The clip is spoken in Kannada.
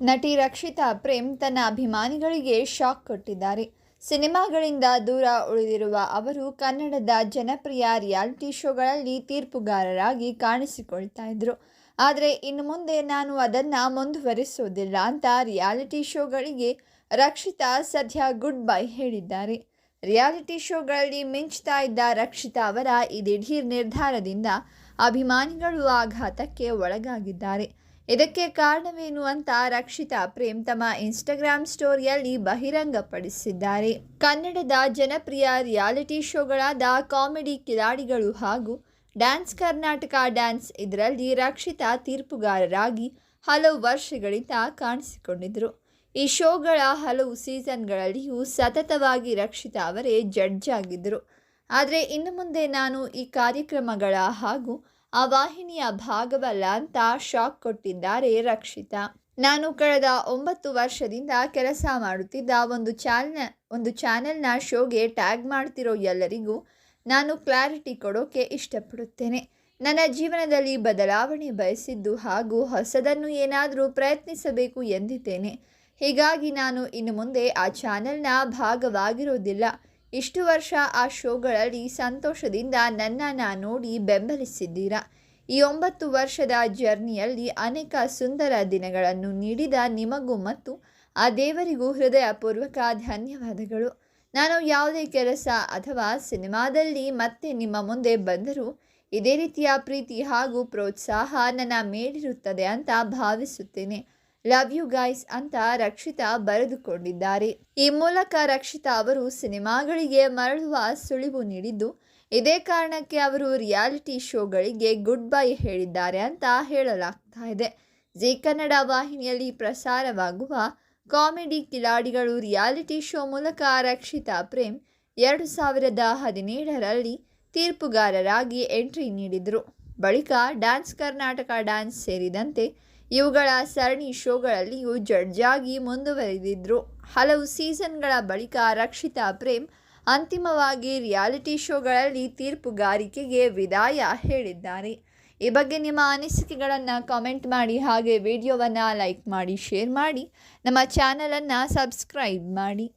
ನಟಿ ರಕ್ಷಿತಾ ಪ್ರೇಮ್ ತನ್ನ ಅಭಿಮಾನಿಗಳಿಗೆ ಶಾಕ್ ಕೊಟ್ಟಿದ್ದಾರೆ. ಸಿನಿಮಾಗಳಿಂದ ದೂರ ಉಳಿದಿರುವ ಅವರು ಕನ್ನಡದ ಜನಪ್ರಿಯ ರಿಯಾಲಿಟಿ ಶೋಗಳಲ್ಲಿ ತೀರ್ಪುಗಾರರಾಗಿ ಕಾಣಿಸಿಕೊಳ್ತಾ ಇದ್ರು. ಆದರೆ ಇನ್ನು ಮುಂದೆ ನಾನು ಅದನ್ನು ಮುಂದುವರಿಸೋದಿಲ್ಲ ಅಂತ ರಿಯಾಲಿಟಿ ಶೋಗಳಿಗೆ ರಕ್ಷಿತಾ ಸದ್ಯ ಗುಡ್ ಬೈ ಹೇಳಿದ್ದಾರೆ. ರಿಯಾಲಿಟಿ ಶೋಗಳಲ್ಲಿ ಮಿಂಚ್ತಾ ಇದ್ದ ರಕ್ಷಿತಾ ಅವರ ಈ ದಿಢೀರ್ ನಿರ್ಧಾರದಿಂದ ಅಭಿಮಾನಿಗಳು ಆಘಾತಕ್ಕೆ ಒಳಗಾಗಿದ್ದಾರೆ. ಇದಕ್ಕೆ ಕಾರಣವೇನು ಅಂತ ರಕ್ಷಿತಾ ಪ್ರೇಮ್ ತಮ್ಮ ಇನ್ಸ್ಟಾಗ್ರಾಮ್ ಸ್ಟೋರಿಯಲ್ಲಿ ಬಹಿರಂಗಪಡಿಸಿದ್ದಾರೆ. ಕನ್ನಡದ ಜನಪ್ರಿಯ ರಿಯಾಲಿಟಿ ಶೋಗಳಾದ ಕಾಮಿಡಿ ಕಿಲಾಡಿಗಳು ಹಾಗೂ ಡ್ಯಾನ್ಸ್ ಕರ್ನಾಟಕ ಡ್ಯಾನ್ಸ್ ಇದರಲ್ಲಿ ರಕ್ಷಿತಾ ತೀರ್ಪುಗಾರರಾಗಿ ಹಲವು ವರ್ಷಗಳಿಂದ ಕಾಣಿಸಿಕೊಂಡಿದ್ದರು. ಈ ಶೋಗಳ ಹಲವು ಸೀಸನ್ಗಳಲ್ಲಿಯೂ ಸತತವಾಗಿ ರಕ್ಷಿತಾ ಅವರೇ ಜಡ್ಜ್ ಆಗಿದ್ದರು. ಆದರೆ ಇನ್ನು ಮುಂದೆ ನಾನು ಈ ಕಾರ್ಯಕ್ರಮಗಳ ಹಾಗೂ ಆ ವಾಹಿನಿಯ ಭಾಗವಲ್ಲ ಅಂತ ಶಾಕ್ ಕೊಟ್ಟಿದ್ದಾರೆ ರಕ್ಷಿತಾ. ನಾನು ಕಳೆದ ಒಂಬತ್ತು ವರ್ಷದಿಂದ ಕೆಲಸ ಮಾಡುತ್ತಿದ್ದ ಒಂದು ಚಾನ ಒಂದು ಚಾನೆಲ್ನ ಶೋಗೆ ಟ್ಯಾಗ್ ಮಾಡ್ತಿರೋ ಎಲ್ಲರಿಗೂ ನಾನು ಕ್ಲಾರಿಟಿ ಕೊಡೋಕೆ ಇಷ್ಟಪಡುತ್ತೇನೆ. ನನ್ನ ಜೀವನದಲ್ಲಿ ಬದಲಾವಣೆ ಬಯಸಿದ್ದು ಹಾಗೂ ಹೊಸದನ್ನು ಏನಾದರೂ ಪ್ರಯತ್ನಿಸಬೇಕು ಎಂದಿದ್ದೇನೆ. ಹೀಗಾಗಿ ನಾನು ಇನ್ನು ಮುಂದೆ ಆ ಚಾನೆಲ್ನ ಭಾಗವಾಗಿರೋದಿಲ್ಲ. ಇಷ್ಟು ವರ್ಷ ಆ ಶೋಗಳಲ್ಲಿ ಸಂತೋಷದಿಂದ ನನ್ನನ್ನು ನೋಡಿ ಬೆಂಬಲಿಸಿದ್ದೀರಾ? ಈ ಒಂಬತ್ತು ವರ್ಷದ ಜರ್ನಿಯಲ್ಲಿ ಅನೇಕ ಸುಂದರ ದಿನಗಳನ್ನು ನೀಡಿದ ನಿಮಗೂ ಮತ್ತು ಆ ದೇವರಿಗೂ ಹೃದಯಪೂರ್ವಕ ಧನ್ಯವಾದಗಳು. ನಾನು ಯಾವುದೇ ಕೆಲಸ ಅಥವಾ ಸಿನಿಮಾದಲ್ಲಿ ಮತ್ತೆ ನಿಮ್ಮ ಮುಂದೆ ಬಂದರೂ ಇದೇ ರೀತಿಯ ಪ್ರೀತಿ ಹಾಗೂ ಪ್ರೋತ್ಸಾಹ ನನ್ನ ಮೇಲಿರುತ್ತದೆ ಅಂತ ಭಾವಿಸುತ್ತೇನೆ. ಲವ್ ಯು ಗೈಸ್ ಅಂತ ರಕ್ಷಿತಾ ಬರೆದುಕೊಂಡಿದ್ದಾರೆ. ಈ ಮೂಲಕ ರಕ್ಷಿತಾ ಅವರು ಸಿನಿಮಾಗಳಿಗೆ ಮರಳುವ ಸುಳಿವು ನೀಡಿದ್ದು, ಇದೇ ಕಾರಣಕ್ಕೆ ಅವರು ರಿಯಾಲಿಟಿ ಶೋಗಳಿಗೆ ಗುಡ್ ಬೈ ಹೇಳಿದ್ದಾರೆ ಅಂತ ಹೇಳಲಾಗ್ತಾ ಇದೆ. ಜಿ ಕನ್ನಡ ವಾಹಿನಿಯಲ್ಲಿ ಪ್ರಸಾರವಾಗುವ ಕಾಮಿಡಿ ಕಿಲಾಡಿಗಳು ರಿಯಾಲಿಟಿ ಶೋ ಮೂಲಕ ರಕ್ಷಿತಾ ಪ್ರೇಮ್ ಎರಡು ಸಾವಿರದ ಹದಿನೇಳರಲ್ಲಿ ತೀರ್ಪುಗಾರರಾಗಿ ಎಂಟ್ರಿ ನೀಡಿದರು. ಬಳಿಕ ಡ್ಯಾನ್ಸ್ ಕರ್ನಾಟಕ ಡ್ಯಾನ್ಸ್ ಸೇರಿದಂತೆ ಇವುಗಳ ಸರಣಿ ಶೋಗಳಲ್ಲಿಯೂ ಜಡ್ಜಾಗಿ ಮುಂದುವರೆದಿದ್ದರು ಹಲವು ಸೀಸನ್ಗಳ ಬಳಿಕ ರಕ್ಷಿತಾ ಪ್ರೇಮ್ ಅಂತಿಮವಾಗಿ ರಿಯಾಲಿಟಿ ಶೋಗಳಲ್ಲಿ ತೀರ್ಪುಗಾರಿಕೆಗೆ ವಿದಾಯ ಹೇಳಿದ್ದಾರೆ. ಈ ಬಗ್ಗೆ ನಿಮ್ಮ ಅನಿಸಿಕೆಗಳನ್ನು ಕಾಮೆಂಟ್ ಮಾಡಿ, ಹಾಗೆ ವಿಡಿಯೋವನ್ನು ಲೈಕ್ ಮಾಡಿ, ಶೇರ್ ಮಾಡಿ. ನಮ್ಮ ಚಾನಲನ್ನು ಸಬ್ಸ್ಕ್ರೈಬ್ ಮಾಡಿ.